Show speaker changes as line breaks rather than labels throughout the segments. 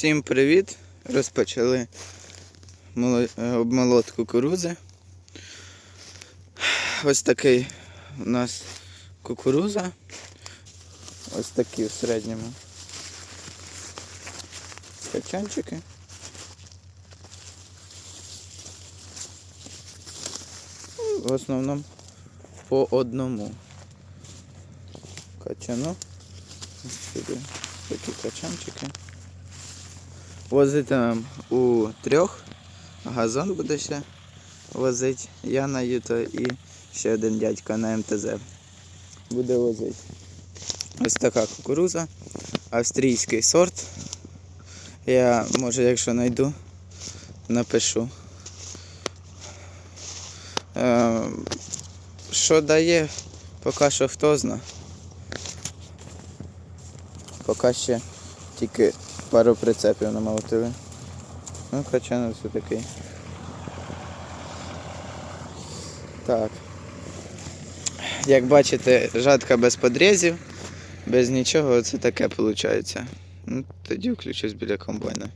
Всім привіт! Розпочали е, обмолот кукурузи. Ось такий у нас кукуруза. Ось такі в середньому. Качанчики. В основному по одному качану. Ось сюди такі качанчики. Возитимем у трьох. Газон буде ще возити. Я на Юто і ще один дядько на МТЗ буде возити. Ось така кукуруза. Австрійський сорт. Я може, якщо знайду, напишу. Е, що дає, поки що хто зна. Поки ще тільки пару прицепів намолотили. Ну, качан все такий. Так. Як бачите, жатка без подрізів, без нічого, це таке виходить. Ну, тоді включусь біля комбайна.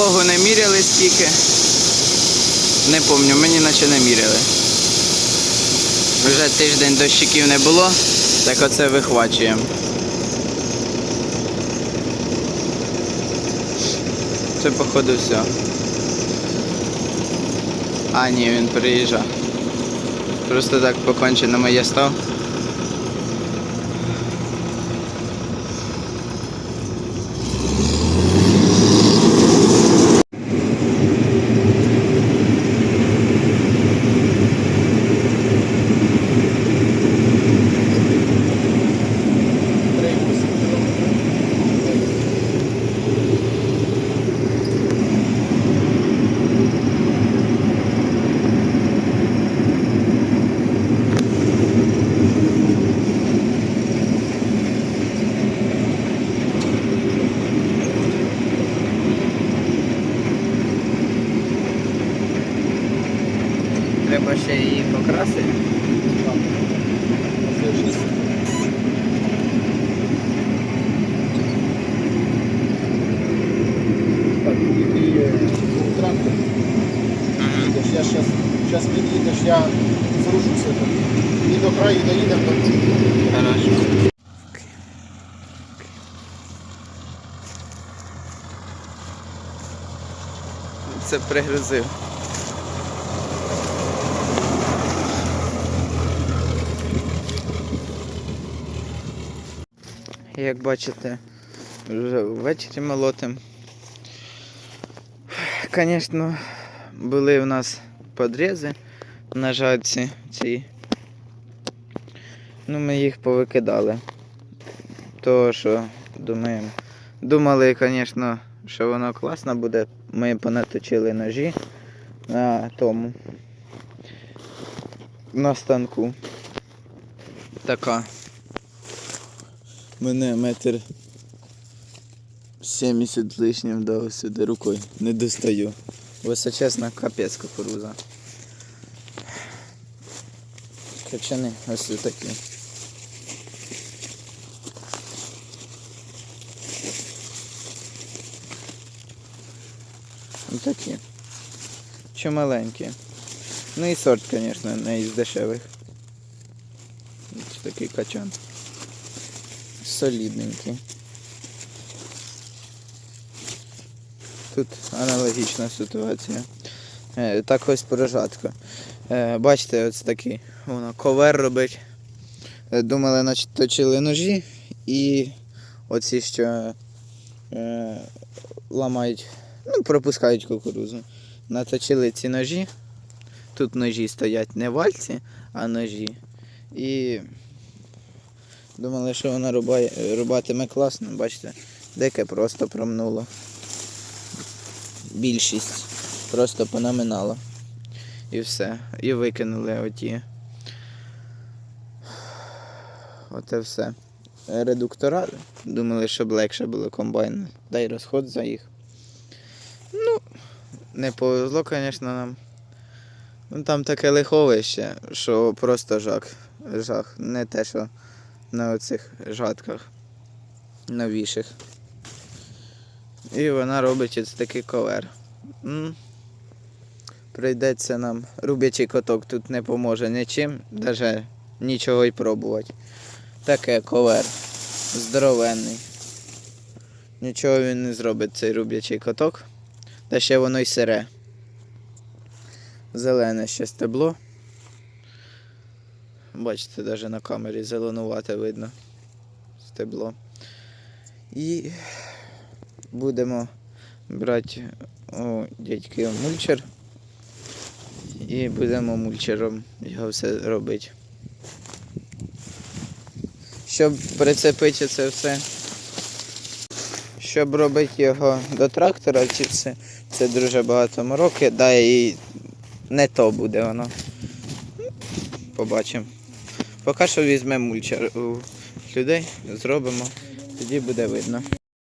Вологу не міряли скільки. Не пам'ятаю, мені наче не міряли. Вже тиждень дощиків не було, так оце вихвачуємо. Це походу все. А, ні, він приїжджав. Просто так покончено моє став.
Я щас, щас під'їдеш, я зрушуся тут. І до краю доїдемо,
Хорошо. Це пригрузив. Як бачите, вже ввечері молотим. Звісно, були у нас подрізи на жадці ці. Ну, ми їх повикидали. То що, думаємо. Думали, звісно, що воно класно буде. Ми понаточили ножі. на тому. На станку. Така. Мене метр 70 лишнім дав сюди рукою. Не достаю. Височезна капець кукуруза. Качани ось такі. Ось такі. Чималенькі. Ну і сорт, звісно, не із дешевих. Ось такий качан. Солідненький. Тут аналогічна ситуація. Е, так ось прожатка. Е, бачите, ось такий. Воно ковер робить. Е, думали, значить, точили ножі і оці, що е, ламають, ну, пропускають кукурузу. Наточили ці ножі. Тут ножі стоять не вальці, а ножі. І думали, що вона рубає, рубатиме класно, бачите, деяке просто промнуло. Більшість просто понаминало. І все. І викинули оті. Оце все. Редуктора. Думали, щоб легше було комбайн. Дай розход за їх. Ну, не повезло, звісно, нам. Ну там таке лиховище, що просто жах. Жах. Не те, що на оцих жатках новіших. І вона робить ось такий ковер. Прийдеться нам. Рубячий коток тут не поможе нічим, навіть нічого й пробувати. Таке ковер. Здоровенний. Нічого він не зробить, цей рубячий коток. Та ще воно й сире. Зелене ще стебло. Бачите, навіть на камері зеленувате видно стебло. І будемо брати у дядьки мульчер. І будемо мульчером його все робити. Щоб прицепити це все. Щоб робити його до трактора, чи це, це дуже багато мороки, да і не то буде воно. Побачимо. Поки що візьмемо мульчер у людей, зробимо, тоді буде видно.